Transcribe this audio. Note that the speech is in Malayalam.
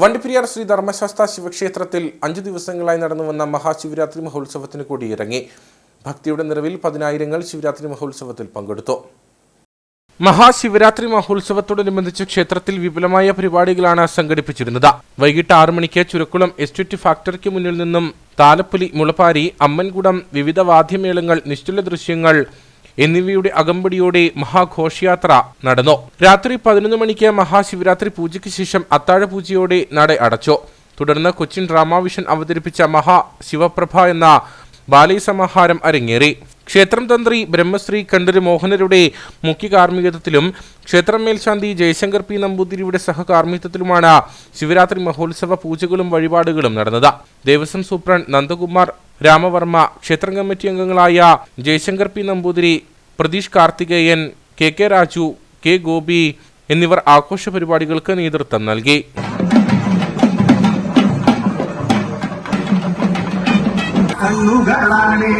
വണ്ടിപ്പെരിയാർ ശ്രീ ധർമ്മശാസ്ത്ര ശിവക്ഷേത്രത്തിൽ അഞ്ചു ദിവസങ്ങളായി നടന്നു വന്ന മഹാശിവരാത്രി മഹോത്സവത്തിന് കൂടിയിറങ്ങി. ഭക്തിയുടെ നിറവിൽ പതിനായിരങ്ങൾ ശിവരാത്രി മഹോത്സവത്തിൽ പങ്കെടുത്തു. മഹാശിവരാത്രി മഹോത്സവത്തോടനുബന്ധിച്ച് ക്ഷേത്രത്തിൽ വിപുലമായ പരിപാടികളാണ് സംഘടിപ്പിച്ചിരുന്നത്. വൈകിട്ട് ആറു മണിക്ക് ചുരക്കുളം എസ്റ്റേറ്റ് ഫാക്ടറിക്ക് മുന്നിൽ നിന്നും താലപ്പൊലി മുളപ്പാരി അമ്മൻകുടം വിവിധ വാദ്യമേളങ്ങൾ നിശ്ചല ദൃശ്യങ്ങൾ എന്നിവയുടെ അകമ്പടിയോടെ മഹാഘോഷയാത്ര നടന്നു. രാത്രി പതിനൊന്ന് മണിക്ക് മഹാശിവരാത്രി പൂജയ്ക്ക് ശേഷം അത്താഴ പൂജയോടെ നട അടച്ചു. തുടർന്ന് കൊച്ചിൻ ഡ്രാമാവിഷൻ അവതരിപ്പിച്ച മഹാ ശിവപ്രഭ എന്ന ബാലയ സമാഹാരം അരങ്ങേറി. ക്ഷേത്രം തന്ത്രി ബ്രഹ്മശ്രീ കണ്ടൂര് മോഹനരുടെ മുഖ്യ കാർമ്മികത്വത്തിലും ക്ഷേത്രം മേൽശാന്തി ജയശങ്കർ പി നമ്പൂതിരിയുടെ സഹകാർമ്മികത്വത്തിലുമാണ് ശിവരാത്രി മഹോത്സവ പൂജകളും വഴിപാടുകളും നടന്നത്. ദേവസ്വം സൂപ്രണ്ട് നന്ദകുമാർ രാമവർമ്മ ക്ഷേത്രം കമ്മിറ്റി അംഗങ്ങളായ Jayashankar P Namboothiri Pratheesh Karthikeyan K K Raju K Gopi എന്നിവർ ആഘോഷ പരിപാടികൾക്ക് നേതൃത്വം നൽകി. കണ്ണുകളാണേ.